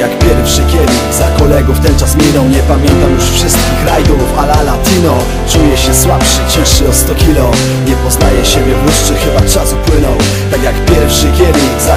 jak pierwszy kiedy Za kolegów ten czas minął. Nie pamiętam już wszystkich rajdów ala latino. Czuję się słabszy, cięższy o 100 kilo. Nie poznaję siebie w lustrze, chyba czas upłynął. Tak jak pierwszy kiedy za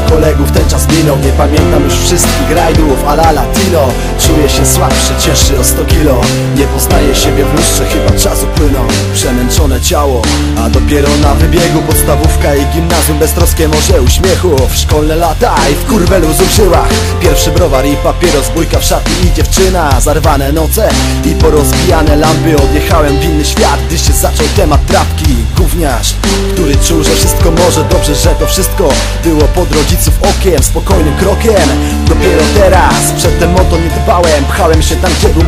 nie pamiętam już wszystkich rajdów Ala latino. Czuję się słabszy, cięższy o 100 kilo. Nie poznaję siebie w lustrze, chyba czas upłynął Przemęczone ciało A dopiero na wybiegu. Podstawówka i gimnazjum Beztroskie morze uśmiechów Szkolne lata i w kurwę luzu w żyłach. Pierwszy browar i papieros, bójka w szatni i dziewczyna. Zarwane noce i porozbijane lampy. Odjechałem w inny świat, gdy się zaczął temat trawki Gówniarz, który czuł, że wszystko może. Dobrze, że to wszystko było pod rodziców okiem Spokojnym krokiem, dopiero teraz Przedtem o to nie dbałem, pchałem się tam, gdzie był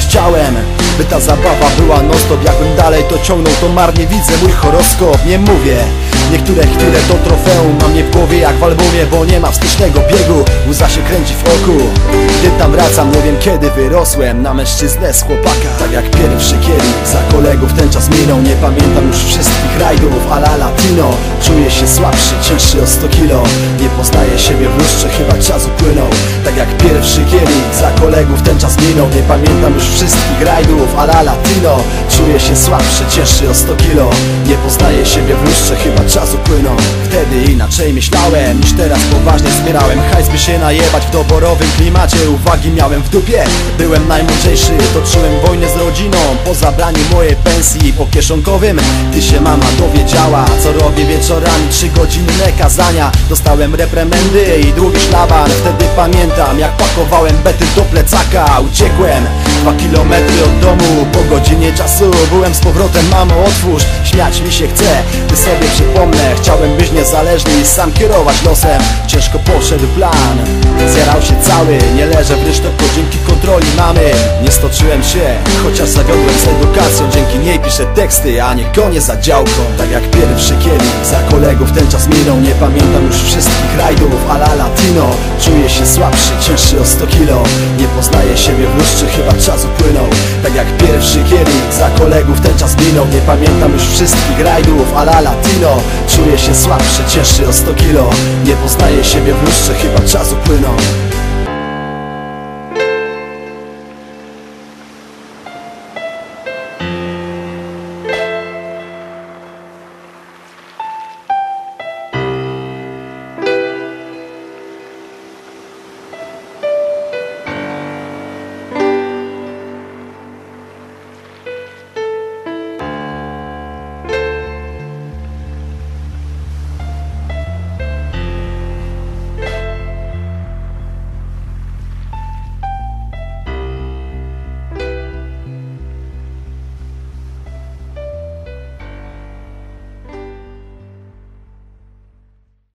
Chciałem, by ta zabawa była non stop Jakbym dalej to ciągnął, to marnie widzę mój horoskop. Nie mówię, niektóre chwile to trofeum Mam je w głowie jak w albumie, bo nie ma wstecznego biegu. Łza się kręci w oku. Gdy tam wracam, nie wiem kiedy wyrosłem. Na mężczyznę z chłopaka Tak jak pierwszy kielich kolegów ten czas minął Nie pamiętam już wszystkich rajdów Ala latino. Czuję się słabszy, cięższy o 100 kilo. Nie poznaję siebie w lustrze, chyba czas upłynął. Tak jak pierwszy kielich Za kolegów ten czas minął Nie pamiętam już wszystkich rajdów Ala latino. Czuję się słabszy, cięższy o 100 kilo. Nie poznaję siebie w lustrze, chyba czas upłynął inaczej myślałem Niż teraz poważnie zbierałem Hajs by się najebać w doborowym klimacie. Uwagi miałem w dupie. Byłem najmądrzejszy Toczyłem wojnę z rodziną. Po zabraniu mojej pensji Po kieszonkowym. Ty się mama dowiedziała robię wieczorami Trzy godzinne kazania. Dostałem reprymendy i długi szlaban. Wtedy pamiętam jak pakowałem bety do plecaka. Uciekłem Dwa kilometry od domu. Po godzinie czasu byłem z powrotem. Mamo otwórz Śmiać mi się chce. Ty sobie przypomnę Chciałem być niezależny i sam kierować losem. Ciężko poszedł plan. Zjarał się cały Nie leżę w rysztach, to dzięki kontroli mamy. Nie stoczyłem się Chociaż zawiodłem z edukacją niej piszę teksty, a nie gonię za działką. Tak jak pierwszy kielich Za kolegów ten czas minął. Nie pamiętam już wszystkich rajdów Ala latino. Czuję się słabszy, cięższy o 100 kilo. Nie poznaję siebie w lustrze, chyba czas upłynął. Tak jak pierwszy kielich Za kolegów ten czas minął. Nie pamiętam już wszystkich rajdów Ala latino. Czuję się słabszy, cięższy o 100 kilo. Nie poznaję siebie w lustrze, chyba czas upłynął